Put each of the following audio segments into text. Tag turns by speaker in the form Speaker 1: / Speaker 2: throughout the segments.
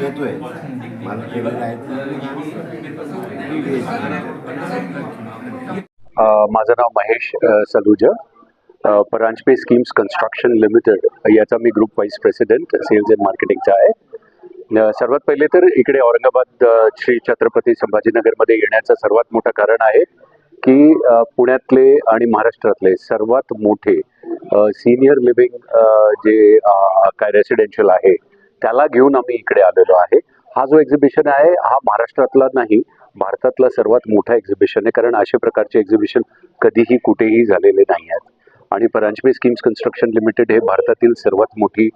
Speaker 1: येतोय मला केलेलं आहे
Speaker 2: माझं नाव Mahesh Saluja. Paranjape schemes construction limited याचा मी group vice president sales and मार्केटिंगचा आहे. सर्वात पहिले तर इकडे औरंगाबाद श्री छत्रपती संभाजीनगरमध्ये येण्याचं सर्वात मोठं कारण आहे की पुण्यातले आणि महाराष्ट्रातले सर्वात मोठे सिनियर लिव्हिंग जे काय रेसिडेन्शियल आहे त्याला घेऊन आम्ही इकडे आलेलो आहे. हा जो एक्झिबिशन आहे हा महाराष्ट्रातला नाही भारतातला सर्वात मोठा एक्झिबिशन आहे. कारण अशा प्रकारचे एक्झिबिशन कधीही कुठेही झालेले नाही आहेत. आणि परांजपे स्कीम्स कन्स्ट्रक्शन लिमिटेड हे भारतातील सर्वात मोठी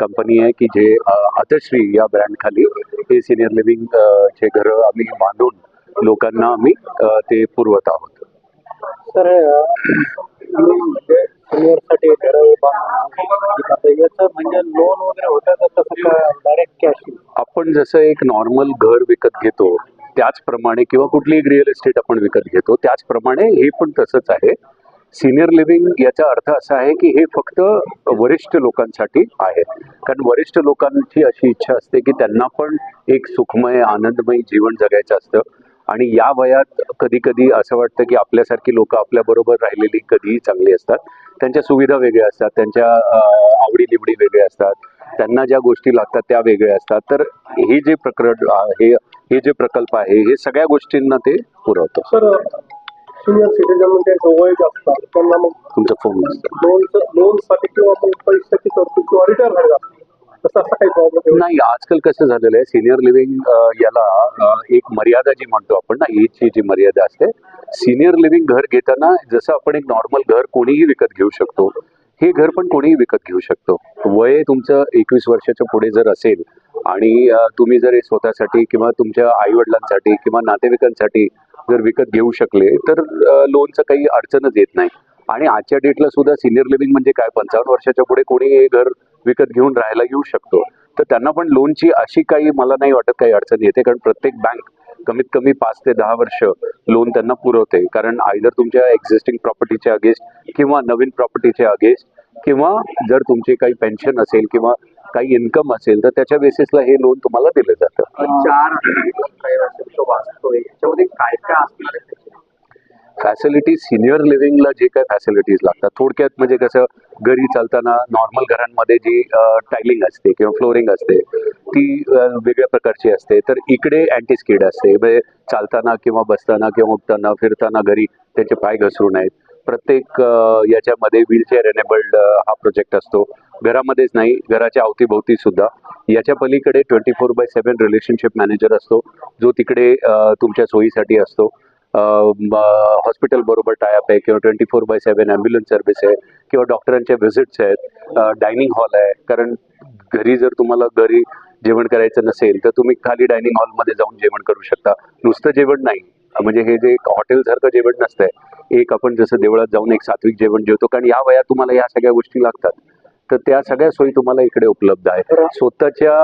Speaker 2: कंपनी आहे की जे आदर्श्री या ब्रँड खाली हे सिनियर लिव्हिंग चे घरं आम्ही बांधून लोकांना आम्ही ते पुरवत आहोत.
Speaker 3: सर म्हणजे सिनियरसाठी घरं बांधून आता याचं म्हणजे लोन वगैरे होतं का तसं का डायरेक्ट कॅश
Speaker 2: आपण जसं एक नॉर्मल घर विकत घेतो त्याचप्रमाणे किंवा कुठलीही रिअल इस्टेट आपण विकत घेतो त्याचप्रमाणे हे पण तसंच आहे. सिनियर लिव्हिंग याचा अर्थ असा आहे की हे फक्त वरिष्ठ लोकांसाठी आहे. कारण वरिष्ठ लोकांची अशी इच्छा असते की त्यांना पण एक सुखमय आनंदमय जीवन जगायचं असतं. आणि या वयात कधी कधी असं वाटतं की आपल्यासारखी लोक आपल्याबरोबर राहिलेली कधीही चांगली असतात. त्यांच्या सुविधा वेगळ्या असतात त्यांच्या आवडीनिवडी वेगळ्या असतात त्यांना ज्या गोष्टी लागतात त्या वेगळ्या असतात. तर हे जे प्रकरण हे हे जे प्रकल्प आहे हे सगळ्या गोष्टींना ते पुरवतं.
Speaker 3: सर सिनियर सिटीजन म्हणजे वय जास्त. त्यांना मग
Speaker 2: तुमचा फोन
Speaker 3: लोन लोनसाठी किंवा मग पैशाची तरतूद किंवा रिटर्न झाली जाते तसं असा काही प्रॉब्लेम
Speaker 2: नाही आजकाल कसं झालेलं आहे सिनियर लिव्हिंग याला एक मर्यादा जी म्हणतो आपण ना एजची जी मर्यादा असते सिनियर लिव्हिंग घर घेताना जसं आपण एक नॉर्मल घर कोणीही विकत घेऊ शकतो हे घर पण कोणीही विकत घेऊ शकतो वय तुमचं एकवीस वर्षाच्या पुढे जर असेल आणि तुम्ही जर स्वतःसाठी किंवा तुमच्या आई वडिलांसाठी किंवा नातेवाईकांसाठी जर विकत घेऊ शकले तर लोनचं काही अडचणच येत नाही. आणि आजच्या डेटला सुद्धा सिनियर लिव्हिंग म्हणजे काय? पंचावन्न वर्षाच्या पुढे कोणी हे घर विकत घेऊन राहायला येऊ शकतो. तर त्यांना पण लोनची अशी काही मला नाही वाटत काही अडचण येते कारण प्रत्येक बँक कमीत कमी पाच ते दहा वर्ष लोन त्यांना पुरवते. कारण आयदर तुमच्या एक्झिस्टिंग प्रॉपर्टीच्या अगेन्स्ट किंवा नवीन प्रॉपर्टीच्या अगेन्स्ट किंवा जर तुमचे काही पेन्शन असेल किंवा काही इन्कम असेल तर त्याच्या बेसिसला हे लोन तुम्हाला दिलं जातं.
Speaker 3: त्याच्यामध्ये काय काय असणार आहे
Speaker 2: फॅसिलिटी सिनियर लिव्हिंगला जे काय फॅसिलिटीज लागतात थोडक्यात म्हणजे कसं घरी चालताना नॉर्मल घरांमध्ये जी टायलिंग असते किंवा फ्लोरिंग असते ती वेगळ्या प्रकारची असते. तर इकडे अँटीस्किड असते. म्हणजे चालताना किंवा बसताना किंवा उठताना फिरताना घरी त्यांचे पाय घसरू नयेत. प्रत्येक याच्यामध्ये व्हीलचेअर एनेबल्ड हा प्रोजेक्ट असतो. घरामध्येच नाही घराच्या अवतीभोवती सुद्धा. याच्या पलीकडे twenty four by seven relationship manager असतो. जो तिकडे तुमच्या सोयीसाठी असतो. हॉस्पिटल बरोबर टायअप आहे किंवा twenty four by seven ambulance service आहे किंवा डॉक्टरांच्या व्हिजिट्स आहेत. डायनिंग हॉल आहे. कारण घरी जर तुम्हाला घरी जेवण करायचं नसेल तर तुम्ही खाली डायनिंग हॉलमध्ये जाऊन जेवण करू शकता. नुसतं जेवण नाही. म्हणजे हे जे एक हॉटेलसारखं जेवण नसतंय एक आपण जसं देवळात जाऊन एक सात्विक जेवण जेवतो कारण या वयात तुम्हाला या सगळ्या गोष्टी लागतात. तर त्या सगळ्या सोयी तुम्हाला इकडे उपलब्ध आहे स्वतःच्या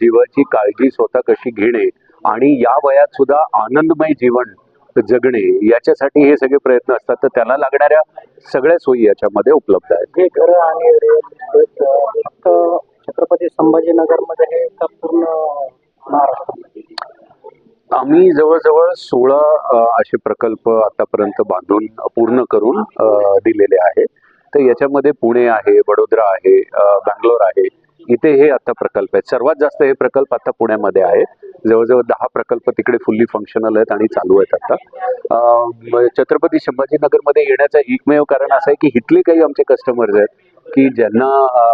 Speaker 2: जीवाची काळजी स्वतः कशी घेणे आणि या वयात सुद्धा आनंदमय जीवन जगणे याच्यासाठी हे सगळे प्रयत्न असतात. तर त्याला लागणाऱ्या सगळ्या सोयी याच्यामध्ये उपलब्ध आहेत.
Speaker 3: आणि छत्रपती संभाजीनगरमध्ये हे पूर्ण
Speaker 2: आम्ही जवळजवळ सोळा असे प्रकल्प आतापर्यंत बांधून पूर्ण करून दिलेले आहे. तर याच्यामध्ये पुणे आहे वडोदरा आहे बँगलोर आहे. इथे हे आता प्रकल्प आहेत. सर्वात जास्त हे प्रकल्प आता पुण्यामध्ये आहेत. जवळजवळ दहा प्रकल्प तिकडे फुल्ली फंक्शनल आहेत आणि चालू आहेत आता. छत्रपती संभाजीनगरमध्ये येण्याचं एकमेव कारण असं आहे की इथले काही आमचे कस्टमर्स आहेत की ज्यांना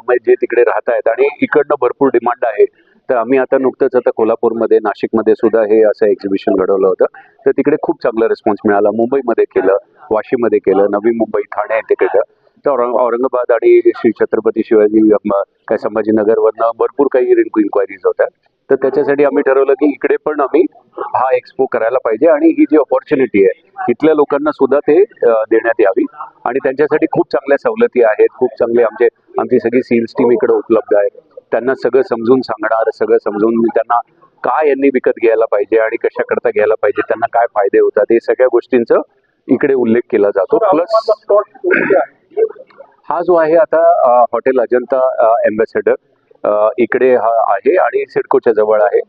Speaker 2: म्हणजे जे तिकडे राहत आहेत आणि इकडनं भरपूर डिमांड आहे. तर आम्ही आता नुकतंच आता कोल्हापूरमध्ये नाशिकमध्ये सुद्धा हे असं एक्झिबिशन घडवलं होतं. तर तिकडे खूप चांगला रिस्पॉन्स मिळाला. मुंबईमध्ये केलं वाशीमध्ये केलं नवी मुंबई ठाणे येथे केलं. तर औरंग औरंगाबाद आणि श्री छत्रपती शिवाजी काय संभाजीनगरवरनं भरपूर काही इन्क्वायरीज होत्या. तर त्याच्यासाठी आम्ही ठरवलं की इकडे पण आम्ही हा एक्सपो करायला पाहिजे आणि ही जी ऑपॉर्च्युनिटी आहे इथल्या लोकांना सुद्धा ते देण्यात यावी. आणि त्यांच्यासाठी खूप चांगल्या सवलती आहेत. खूप चांगले आमचे आमची सगळी सेल्स टीम इकडे उपलब्ध आहे त्यांना सगळं समजून सांगणार सगळं समजून त्यांना काय यांनी विकत घ्यायला पाहिजे आणि कशा करता घ्यायला पाहिजे त्यांना काय फायदे होतात हे सगळ्या गोष्टींचा इकडे उल्लेख केला जातो. प्लस हा जो आहे आता हॉटेल अजंता एम्बॅसेडर इकडे हा आहे आणि सिडकोच्या जवळ आहे.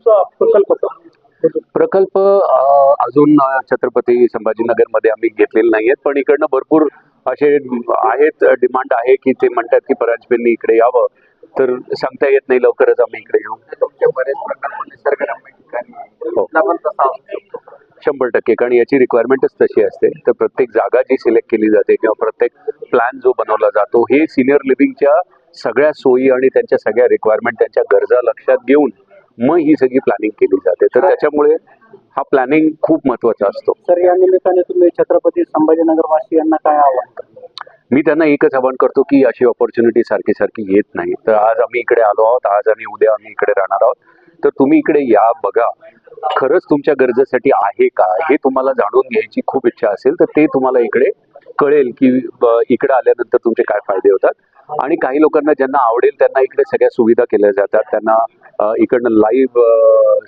Speaker 3: प्रकल्प
Speaker 2: अजून छत्रपती संभाजीनगरमध्ये आम्ही घेतलेले नाही आहेत पण इकडनं भरपूर असे आहेत डिमांड आहे की ते म्हणतात की परांजपेंनी इकडे यावं. तर सांगता येत नाही लवकरच आम्ही इकडे येऊ.
Speaker 3: तुमचे बरेच निसर्गरम्य ठिकाणी
Speaker 2: हो. शंभर टक्के. कारण याची रिक्वायरमेंटच तशी असते. तर प्रत्येक जागा जी सिलेक्ट केली जाते किंवा प्रत्येक प्लॅन जो बनवला जातो हे सिनियर लिव्हिंगच्या सगळ्या सोयी आणि त्यांच्या सगळ्या रिक्वायरमेंट त्यांच्या गरजा लक्षात घेऊन मग ही सगळी प्लॅनिंग केली जाते. तर त्याच्यामुळे हा प्लॅनिंग खूप महत्त्वाचा असतो.
Speaker 3: सर या निमित्ताने तुम्ही छत्रपती संभाजीनगर वासी यांना काय आव्हान करता?
Speaker 2: मी त्यांना एकच आवाहन करतो की अशी ऑपॉर्च्युनिटी सारखी सारखी येत नाही. तर आज आम्ही इकडे आलो आहोत आज आणि उद्या आम्ही इकडे राहणार आहोत. तर तुम्ही इकडे या बघा. खरंच तुमच्या गरजेसाठी आहे का? हे तुम्हाला जाणून घ्यायची खूप इच्छा असेल तर ते तुम्हाला इकडे कळेल की इकडे आल्यानंतर तुमचे काय फायदे होतात. आणि काही लोकांना ज्यांना आवडेल त्यांना इकडे सगळ्या सुविधा केल्या जातात. त्यांना इकडनं लाईव्ह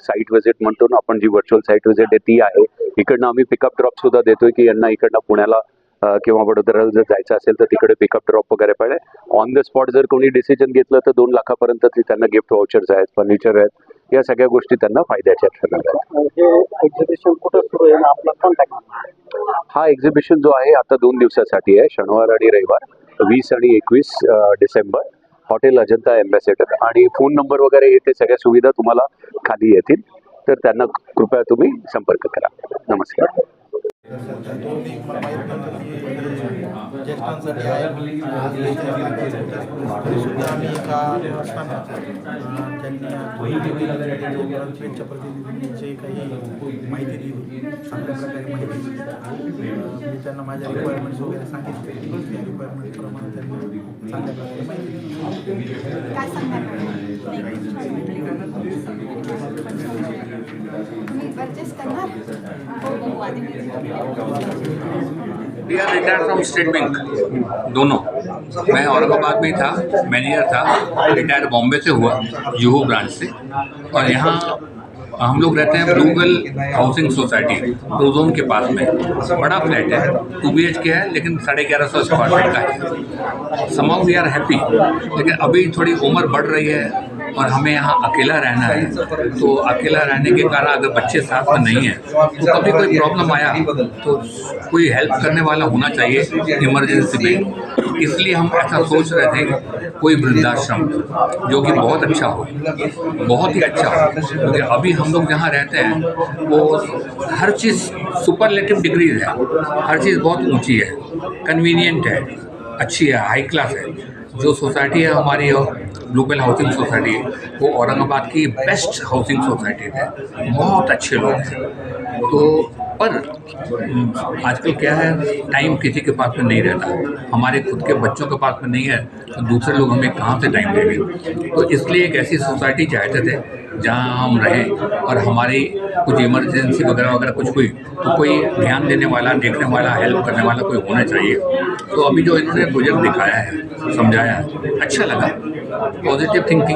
Speaker 2: साईट व्हिजिट म्हणतो ना आपण जी व्हर्च्युअल साईट व्हिजिट आहे ती आहे. इकडनं आम्ही पिकअप ड्रॉप सुद्धा देतोय की यांना इकडनं पुण्याला किंवा वडोदराला जर जायचं असेल तर तिकडे पिकअप ड्रॉप वगैरे पडेल ऑन द स्पॉट जर कोणी डिसिजन घेतलं तर दोन लाखापर्यंत त्यांना गिफ्ट वाउचर्स आहेत फर्निचर आहेत. या सगळ्या गोष्टी त्यांना फायद्याच्या ठरणार आहेत.
Speaker 3: हे आहे?
Speaker 2: हा एक्झिबिशन जो आहे आता दोन दिवसासाठी आहे शनिवार आणि रविवार. वीस आणि एकवीस डिसेंबर. हॉटेल अजंता एम्बॅसेडर आणि फोन नंबर वगैरे हे ते सगळ्या सुविधा तुम्हाला खाली येतील. तर त्यांना कृपया तुम्ही संपर्क करा. नमस्कार.
Speaker 4: ज्येष्ठांसाठी आहे आम्ही एका असताना त्यांनी त्यांच्या काही माहिती दिली चांगल्या प्रकारे माहिती दिली मी त्यांना माझ्या रिक्वायरमेंट्स वगैरे सांगितले त्या रिक्वायरमेंटप्रमाणे त्यांनी
Speaker 5: फ्रॉम स्टेट बैंक दोनों, मैं औरंगाबाद में था, मैनेजर था रिटायर बॉम्बे से हुआ जुहू ब्रांच से। और यहाँ हम लोग रहते हैं ब्लूवेल हाउसिंग सोसाइटी, प्रोजोन के पास में। बड़ा फ्लैट है, टू बी एच के है, लेकिन साढ़े ग्यारह सौ स्क्वायर फीट का है। समाउ वी आर हैप्पी लेकिन अभी थोड़ी उम्र बढ़ रही है और हमें यहाँ अकेला रहना है। तो अकेला रहने के कारण अगर बच्चे साथ में नहीं हैं तो कभी कोई प्रॉब्लम आया तो कोई हेल्प करने वाला होना चाहिए इमरजेंसी में। इसलिए हम ऐसा सोच रहे थे कोई वृद्धाश्रम जो कि बहुत अच्छा हो, बहुत ही अच्छा हो, क्योंकि अभी हम लोग जहाँ रहते हैं, वो हर चीज़ सुपरलेटिव डिग्रीज है। हर चीज़ बहुत ऊँची है कन्वीनियंट है, अच्छी है हाई क्लास है। जो सोसाइटी है हमारी ग्लोबल हाउसिंग सोसाइटी वो औरंगाबाद की बेस्ट हाउसिंग सोसाइटी है। बहुत अच्छे लोग हैं। तो पर आजकल क्या है टाइम किसी के पास में नहीं रहता। हमारे खुद के बच्चों के पास में नहीं है तो दूसरे लोग हमें कहाँ से टाइम देंगे तो इसलिए एक ऐसी सोसाइटी चाहते थे जहाँ हम रहें और हमारी कुछ इमरजेंसी वगैरह वगैरह कुछ हुई तो कोई ध्यान देने वाला, देखने वाला हेल्प करने वाला कोई होना चाहिए। तो अभी जो इन्होंने प्रोजेक्ट दिखाया है, समझाया है अच्छा लगा। Positive thinking